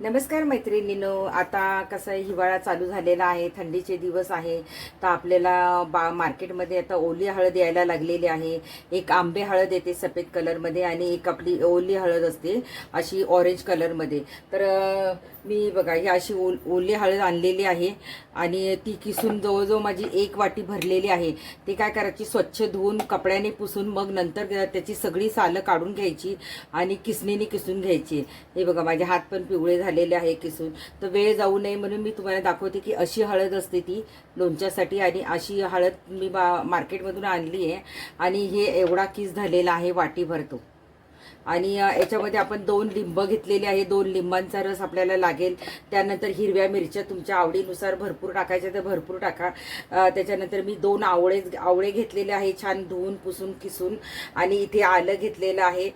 नमस्कार मैत्रिणींनो आता कसं आहे हिवाळा चालू झालेला आहे थंडीचे दिवस आहे तर आपल्याला बा मार्केटमध्ये आता ओली हळद यायला लागलेली आहे. एक आंबे हळद येते सफेद कलरमध्ये आणि एक आपली ओली हळद असते अशी ऑरेंज कलरमध्ये तर मी बघा ही अशी ओल ओली हळद आणलेली आहे आणि ती किसून जवळजवळ माझी एक वाटी भरलेली आहे. ती काय करायची स्वच्छ धुवून कपड्याने पुसून मग नंतर त्याची सगळी सालं काढून घ्यायची आणि किसणीने किसून घ्यायची. हे बघा माझे हात पण पिवळे झालेले आहे किसून. तर वेळ जाऊ नये म्हणून मी तुम्हाला दाखवते की अशी हळद असते ती लोणच्यासाठी आणि अशी हळद मी बा मार्केटमधून आणली आहे आणि हे एवढा किस झालेला आहे वाटी भरतो आणि याच्यामध्ये आपण दोन लिंब घेतलेले आहे. दोन लिंबांचा रस आपल्याला लागेल. त्यानंतर हिरव्या मिरच्या तुमच्या आवडीनुसार भरपूर टाकायच्या तर भरपूर टाका. त्याच्यानंतर मी दोन आवळे आवळे घेतलेले आहे. छान धुवून पुसून किसून. आणि इथे आलं घेतलेलं आहे.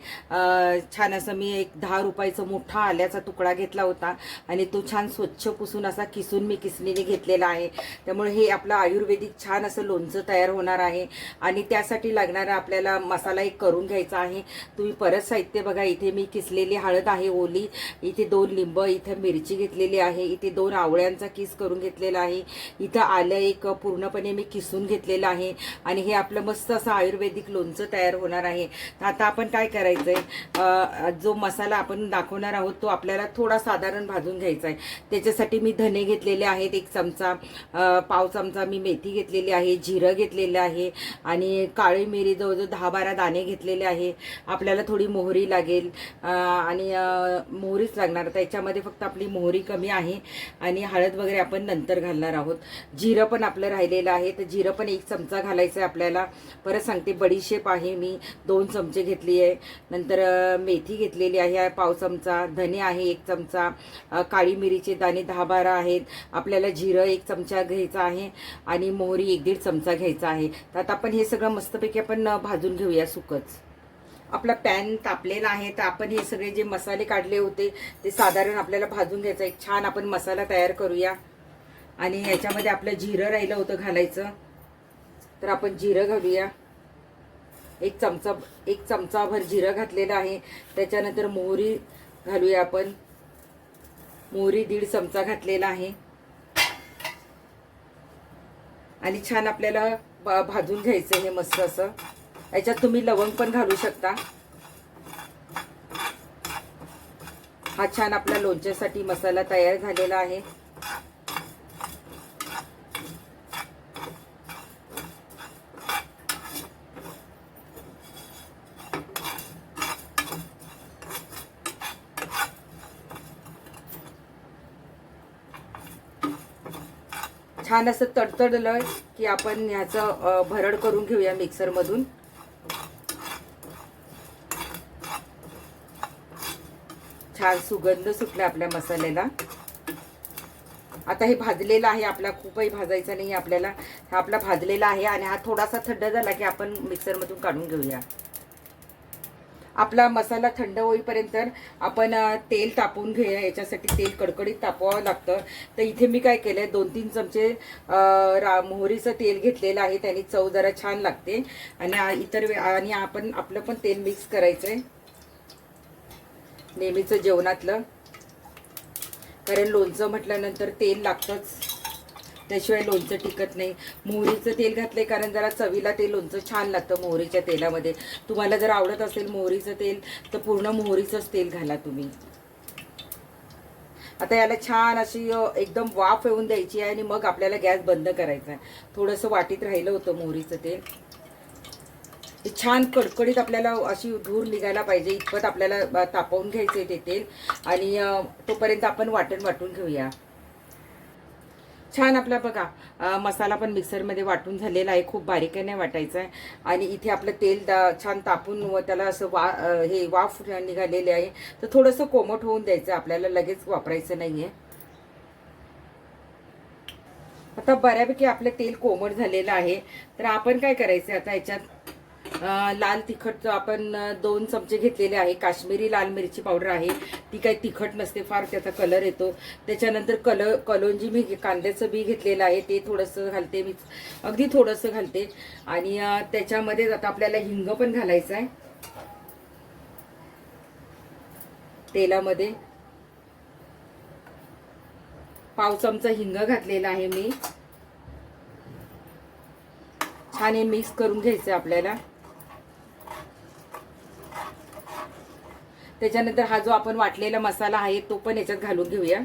छान असं मी एक दहा रुपयाचा मोठा आल्याचा तुकडा घेतला होता. आणि तो छान स्वच्छ पुसून असा किसून मी किसणीने घेतलेला आहे. त्यामुळे हे आपलं आयुर्वेदिक छान असं लोणचं तयार होणार आहे. आणि त्यासाठी लागणारा आपल्याला मसाला एक करून घ्यायचा आहे. तुम्ही परत साहित्य बघा. इथे मी किसलेली हळद आहे ओली इथे दोन लिंब इथं मिरची घेतलेली आहे इथे दोन आवळ्यांचा किस करून घेतलेला आहे. इथं आलं एक पूर्णपणे मी किसून घेतलेलं आहे. आणि हे आपलं मस्त असं आयुर्वेदिक लोणचं तयार होणार आहे. आता आपण काय करायचं आहे जो मसाला आपण दाखवणार आहोत तो आपल्याला थोडा साधारण भाजून घ्यायचा आहे. त्याच्यासाठी मी धने घेतलेले आहेत एक चमचा. पाव चमचा मी मेथी घेतलेली आहे जिरं घेतलेलं आहे. आणि काळी मिरी जवळजवळ दहा बारा दाणे घेतलेले आहे. आपल्याला थोडी मोहरी लागेल आणि मोहरीच लागणार. त्याच्यामध्ये फक्त आपली मोहरी कमी आहे आणि हळद वगैरे आपण नंतर घालणार आहोत. जिरं पण आपलं राहिलेलं आहे तर जिरं पण एक चमचा घालायचं आहे आपल्याला. परत सांगते बडीशेप आहे मी. दोन चमचे घेतली आहे. नंतर मेथी घेतलेली आहे पाव चमचा. धने आहे एक चमचा. काळी मिरीचे दाणे दहा बारा आहेत. आपल्याला जिरं एक चमचा घ्यायचा आहे आणि मोहरी एक दीड चमचा घ्यायचा आहे. तर आता आपण हे सगळं मस्तपैकी आपण भाजून घेऊया सुकच. आपला पॅन तापलेला आहे तर आपण हे सगळे जे मसाले काढले होते ते साधारण आपल्याला भाजून घ्यायचं एक छान आपण मसाला तयार करूया. आणि याच्यामध्ये आपलं जिरं राहिलं होतं घालायचं. तर आपण जिरं घालूया. एक चमचा एक चमचाभर जिरं घातलेलं आहे. त्याच्यानंतर मोहरी घालूया आपण. मोहरी दीड चमचा घातलेला आहे. आणि छान आपल्याला भाजून घ्यायचं हे मस्त असं. याच्यात तुम्ही लवंग पण घालू शकता. हा छान आपला लोणच्यासाठी मसाला तयार झालेला आहे. छान असं तडतडलं की आपण ह्याचं भरड करून घेऊया मिक्सरमधून छान सुगंध सुटला आपल्या मसाल्याला. आता हे भाजलेलं आहे आपला खूपही भाजायचं नाही आपल्याला. हा आपला भाजलेला आहे आणि हा थोडासा थंड झाला की आपण मिक्सरमधून काढून घेऊया. आपला मसाला थंड होईपर्यंत आपण तेल तापवून घेऊया. याच्यासाठी तेल कडकडीत तापवावं लागतं. तर इथे मी काय केलंय दोन तीन चमचे रा मोहरीचं तेल घेतलेलं आहे. त्याने चव जरा छान लागते. आणि इतर आणि आपण आपलं पण तेल मिक्स करायचं आहे नेहमीचं जेवणातलं. कारण लोणचं म्हटल्यानंतर तेल लागतंच. त्याशिवाय लोणचं टिकत नाही. मोहरीचं तेल घातलंय कारण जरा चवीला ते लोणचं छान लागतं मोहरीच्या तेलामध्ये. तुम्हाला जर आवडत असेल मोहरीचं तेल तर पूर्ण मोहरीचंच तेल घाला तुम्ही. आता याला छान अशी एकदम वाफ येऊन द्यायची आहे आणि मग आपल्याला गॅस बंद करायचा आहे. थोडंसं वाटीत राहिलं होतं मोहरीचं तेल. छान कडकडीत आपल्याला अशी धूर निघायला पाहिजे इतपत आपल्याला तापवून घ्यायचं आहे ते तेल आणि तोपर्यंत आपण वाटण वाटून घेऊया. छान आपला बघा मसाला पण मिक्सरमध्ये वाटून झालेला आहे खूप बारीकाने वाटायचं वाटायचा आहे आणि इथे आपलं तेल दा- छान तापून व त्याला असं वा हे वाफ निघालेले आहे. तर थोडंसं कोमट होऊन द्यायचं आपल्याला लगेच वापरायचं नाही आहे आता बऱ्यापैकी आपलं तेल कोमट झालेलं आहे. तर आपण काय करायचं आता याच्यात लाल तिखट आपण दोन चमचे घेतलेले आहे. काश्मीरी लाल मिरची पावडर आहे. ती काही तिखट नसते फार त्याचा कलर येतो. त्याच्यानंतर कल कलोंजी मी घे- कांद्याचं बी घेतलेलं आहे. ते थोडंसं घालते मी. अगदी थोडंसं घालते. आणि त्याच्यामध्ये आता आपल्याला हिंग पण घालायचं आहे. तेलामध्ये. पाव चमचा हिंग घातलेला आहे मी. छान हे मिक्स करून घ्यायचं आपल्याला. त्याच्यानंतर हा जो आपण वाटलेला मसाला आहे तो पण याच्यात घालून घेऊया.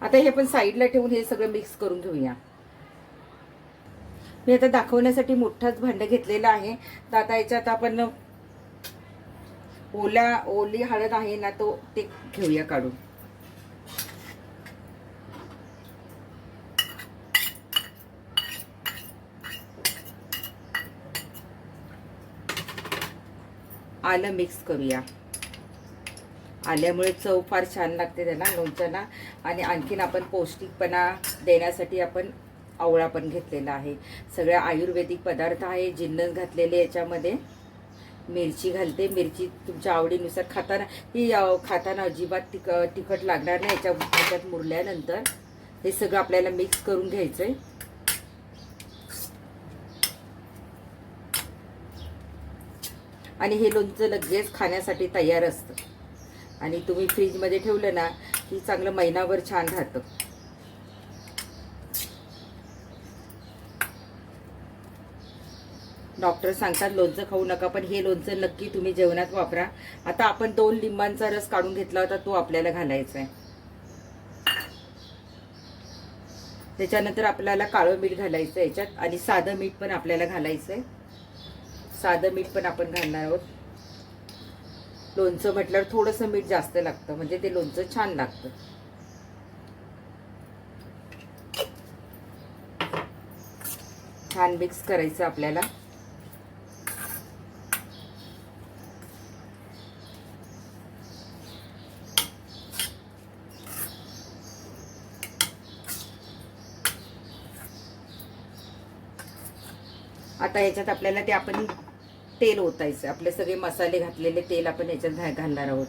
आता हे पण साईडला ठेवून हे सगळं मिक्स करून घेऊया. मी आता दाखवण्यासाठी मोठाच भांड घेतलेला आहे. तर आता याच्यात आपण ओला ओली हळद आहे ना तो ते घेऊया काढून. आलं मिक्स करूया. आल्यामुळे चव फार छान लागते त्यांना लोणच्यांना. आणि आणखीन आपण पौष्टिकपणा देण्यासाठी आपण आवळा पण घेतलेला आहे. सगळ्या आयुर्वेदिक पदार्थ आहे जिन्नस घातलेले याच्यामध्ये. मिरची घालते. मिरची तुमच्या आवडीनुसार खाताना ही खाताना अजिबात तिक तिखट लागणार नाही. याच्या याच्यात मुरल्यानंतर हे सगळं आपल्याला मिक्स करून घ्यायचं आहे आणि हे लोणचं लगेच खाण्यासाठी तयार असतं. आणि तुम्ही फ्रीजमध्ये ठेवलं ना की चांगलं महिनाभर छान राहतं. डॉक्टर सांगतात लोणचं खाऊ नका पण हे लोणचं नक्की तुम्ही जेवणात वापरा. आता आपण दोन लिंबांचा रस काढून घेतला होता तो आपल्याला घालायचा आहे त्याच्यानंतर आपल्याला काळं मीठ घालायचं आहे याच्यात आणि साधं मीठ पण आपल्याला घालायचं आहे साधं मीठ पण आपण घालणार आहोत. लोणचं म्हटल्यावर थोडंसं मीठ जास्त लागतं म्हणजे ते लोणचं छान लागतं. छान मिक्स करायचं आपल्याला. आता याच्यात आपल्याला ते आपण तेल ओतायचं. आपले सगळे मसाले घातलेले तेल आपण याच्यात घालणार आहोत.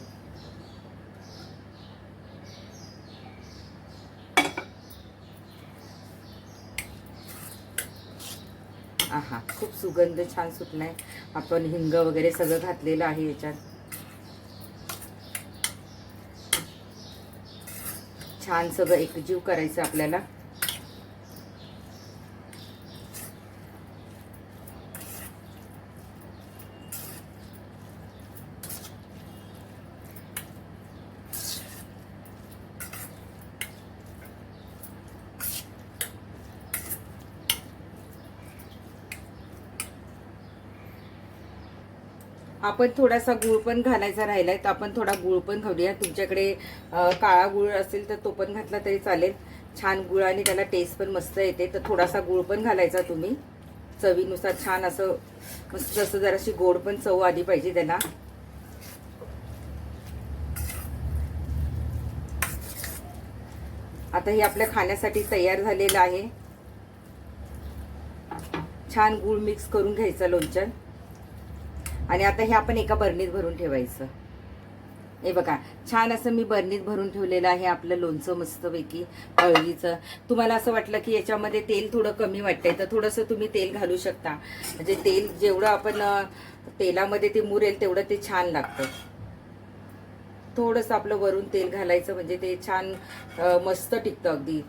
आहा खूप सुगंध छान सुटलाय. आपण हिंग वगैरे सगळं घातलेलं आहे याच्यात छान सगळं एकजीव करायचं आपल्याला. आपण थोडासा गुळ पण घालायचा राहिलाय तर आपण थोडा गुळ पण घालूया. तुमच्याकडे काळा गुळ असेल तर तो पण घातला तरी चालेल. छान गुळ आणि त्याला टेस्ट पण मस्त येते. तर थोडासा गुळ पण घालायचा तुम्ही. चवीनुसार छान असं मस्त असं जराशी गोड पण चव आली पाहिजे त्याला. आता हे आपल्या खाण्यासाठी तयार झालेलं आहे. छान गुळ मिक्स करून घ्यायचं लोणच्या आणि आता हे आपण एका बरणीत भरून ठेवायचं. हे बघा छान असं मी बरणीत भरून ठेवलेलं आहे आपलं लोणचं मस्तपैकी हळदीचं तुम्हाला असं वाटलं की याच्यामध्ये तेल थोडं कमी वाटतंय तर थोडंसं तुम्ही तेल घालू शकता. म्हणजे तेल जेवढं आपण तेलामध्ये ते मुरेल तेवढं ते छान लागतं. थोडंसं आपलं वरून तेल घालायचं म्हणजे ते छान मस्त टिकतं अगदी.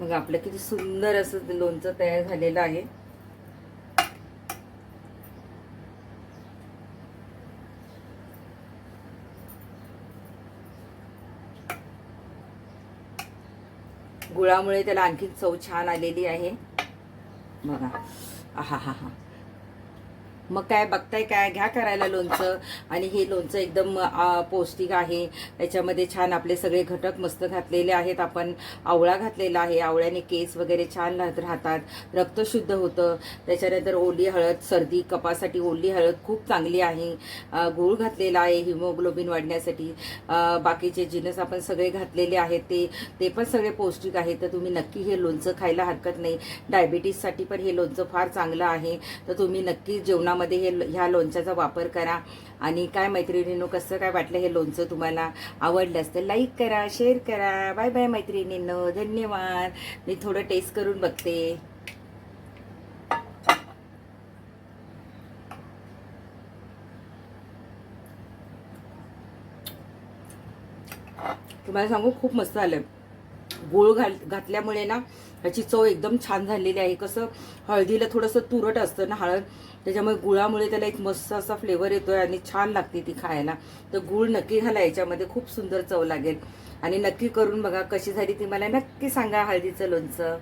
मग आपलं किती सुंदर असं लोणचं तयार झालेलं आहे. गुळामुळे त्याला आणखी चव छान आलेली आहे. बघा. हा हा हा मग काय बघताय काय? घ्या करायला लोणचं. आणि हे लोणचं एकदम पौष्टिक आहे. याच्यामध्ये छान आपले सगळे घटक मस्त घातलेले आहेत. आपण आवळा घातलेला आहे. आवळ्याने केस वगैरे छान राहतात. रक्त शुद्ध होतं. त्याच्यानंतर ओली हळद सर्दी कपासाठी ओली हळद खूप चांगली आहे. गूळ घातलेला आहे हिमोग्लोबिन वाढण्यासाठी. बाकीचे जिनस आपण सगळे घातलेले आहेत. ते ते पण सगळे पौष्टिक आहेत. तर तुम्ही नक्की हे लोणचं खायला हरकत नाही. डायबिटीससाठी पण हे लोणचं फार चांगलं आहे. तर तुम्ही नक्की जेवणामध्ये जेवणामध्ये हे ह्या लोणच्याचा वापर करा. आणि काय मैत्रिणींनो कसं काय वाटलं हे लोणचं तुम्हाला आवडलं असतं लाईक करा शेअर करा. बाय बाय मैत्रिणींनो. धन्यवाद. मी थोडं टेस्ट करून बघते. तुम्हाला सांगू खूप मस्त आलं. गोळ घाल घातल्यामुळे ना ह्याची चव एकदम छान झालेली आहे. कसं हळदीला थोडंसं तुरट असतं ना हळद त्याच्यामुळे गुळामुळे त्याला एक मस्त असा फ्लेवर येतोय आणि छान लागते ती खायला. तर गुळ नक्की घाला याच्यामध्ये खूप सुंदर चव लागेल. आणि नक्की करून बघा कशी झाली ती मला नक्की सांगा हळदीचं लोणचं.